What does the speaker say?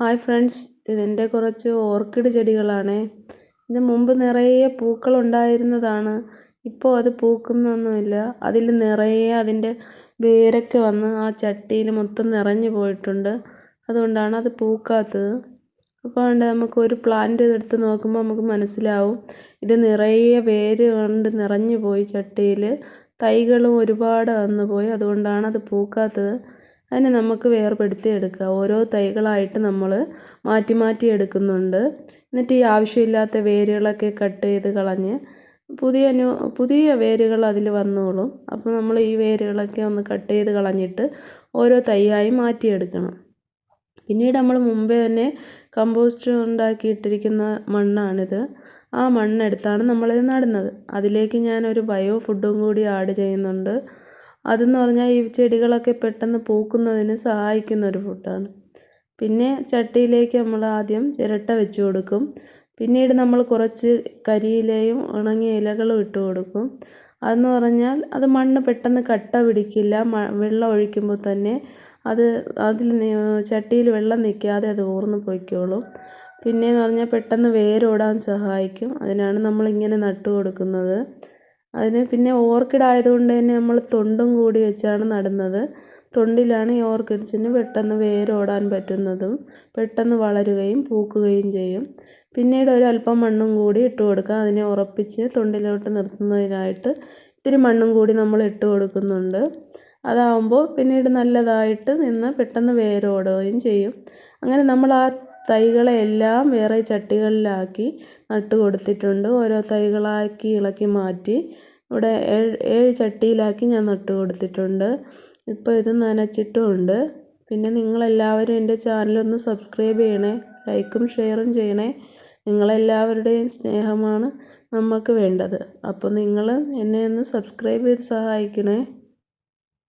Hi friends ഇതെന്റെ കുറച്ച് orchid ചെടികളാണ്. ഇത് മുമ്പ് നിറയെ പൂക്കൾ ഉണ്ടായിരുന്നതാണ്. ഇപ്പോൾ അത് പൂക്കുന്നൊന്നുമില്ല. അതിൽ നിറയെ അതിന്റെ വേരൊക്കെ വന്ന് ആ ചട്ടിയിൽ മൊത്തം നിറഞ്ഞു പോയിട്ടുണ്ട്. അതുകൊണ്ടാണ് അത് പൂക്കാത്തത്. അപ്പോൾ അതുകൊണ്ട് നമുക്ക് ഒരു പ്ലാന്റ് എടുത്ത് നോക്കുമ്പോൾ നമുക്ക് മനസ്സിലാവും. ഇത് നിറയെ വേര് കൊണ്ട് നിറഞ്ഞു പോയി ചട്ടിയിൽ. തൈകളും ഒരുപാട് വന്നു പോയി അതുകൊണ്ടാണ് അത് പൂക്കാത്തത്. അതിനെ നമുക്ക് വേർപെടുത്തി എടുക്കുക. ഓരോ തൈകളായിട്ട് നമ്മൾ മാറ്റി മാറ്റി എടുക്കുന്നുണ്ട്. എന്നിട്ട് ഈ ആവശ്യമില്ലാത്ത വേരുകളൊക്കെ കട്ട് ചെയ്ത് കളഞ്ഞ് പുതിയ പുതിയ വേരുകൾ അതിൽ വന്നോളും. അപ്പോൾ നമ്മൾ ഈ വേരുകളൊക്കെ ഒന്ന് കട്ട് ചെയ്ത് കളഞ്ഞിട്ട് ഓരോ തൈയായി മാറ്റിയെടുക്കണം. പിന്നീട് നമ്മൾ മുമ്പേ തന്നെ കമ്പോസ്റ്റ് ഉണ്ടാക്കിയിട്ടിരിക്കുന്ന മണ്ണാണിത്. ആ മണ്ണെടുത്താണ് നമ്മളിത് നടുന്നത്. അതിലേക്ക് ഞാനൊരു ബയോ ഫുഡും കൂടി ആഡ് ചെയ്യുന്നുണ്ട്. അതെന്ന് പറഞ്ഞാൽ ഈ ചെടികളൊക്കെ പെട്ടെന്ന് പൂക്കുന്നതിന് സഹായിക്കുന്ന ഒരു ഫുഡാണ്. പിന്നെ ചട്ടിയിലേക്ക് നമ്മൾ ആദ്യം ചിരട്ട വെച്ച് കൊടുക്കും. പിന്നീട് നമ്മൾ കുറച്ച് കരിയിലയും ഉണങ്ങിയ ഇലകളും ഇട്ട് കൊടുക്കും. അതെന്ന് പറഞ്ഞാൽ അത് മണ്ണ് പെട്ടെന്ന് കട്ട പിടിക്കില്ല. വെള്ളം ഒഴിക്കുമ്പോൾ തന്നെ അത് അതിൽ ചട്ടിയിൽ വെള്ളം നിൽക്കാതെ അത് ഊർന്നു പോയിക്കോളും. പിന്നെയെന്ന് പറഞ്ഞാൽ പെട്ടെന്ന് വേരോടാൻ സഹായിക്കും. അതിനാണ് നമ്മളിങ്ങനെ നട്ടു കൊടുക്കുന്നത്. അതിന് പിന്നെ ഓർക്കിഡ് ആയതുകൊണ്ട് തന്നെ നമ്മൾ തൊണ്ടും കൂടി വെച്ചാണ് നടുന്നത്. തൊണ്ടിലാണ് ഈ ഓർക്കിഡ്സിന് പെട്ടെന്ന് വേരോടാൻ പറ്റുന്നതും പെട്ടെന്ന് വളരുകയും പൂക്കുകയും ചെയ്യും. പിന്നീട് ഒരല്പം മണ്ണും കൂടി ഇട്ട് കൊടുക്കുക. അതിനെ ഉറപ്പിച്ച് തൊണ്ടിലോട്ട് നിർത്തുന്നതിനായിട്ട് ഇത്തിരി മണ്ണും കൂടി നമ്മൾ ഇട്ട് കൊടുക്കുന്നുണ്ട്. അതാവുമ്പോൾ പിന്നീട് നല്ലതായിട്ട് നിന്ന് പെട്ടെന്ന് വേരോടുകയും ചെയ്യും. അങ്ങനെ നമ്മൾ ആ തൈകളെ എല്ലാം വേറെ ചട്ടികളിലാക്കി നട്ട് കൊടുത്തിട്ടുണ്ട്. ഓരോ തൈകളാക്കി ഇളക്കി മാറ്റി ഇവിടെ ഏഴ് ഏഴ് ചട്ടിയിലാക്കി ഞാൻ നട്ട് കൊടുത്തിട്ടുണ്ട്. ഇപ്പോൾ ഇത് നനച്ചിട്ടുമുണ്ട്. പിന്നെ നിങ്ങളെല്ലാവരും എന്റെ ചാനലൊന്ന് സബ്സ്ക്രൈബ് ചെയ്യണേ ലൈക്കും ഷെയറും ചെയ്യണേ. നിങ്ങളെല്ലാവരുടെയും സ്നേഹമാണ് നമുക്ക് വേണ്ടത്. അപ്പോൾ നിങ്ങൾ എന്നെ ഒന്ന് സബ്സ്ക്രൈബ് ചെയ്ത് സഹായിക്കണേ.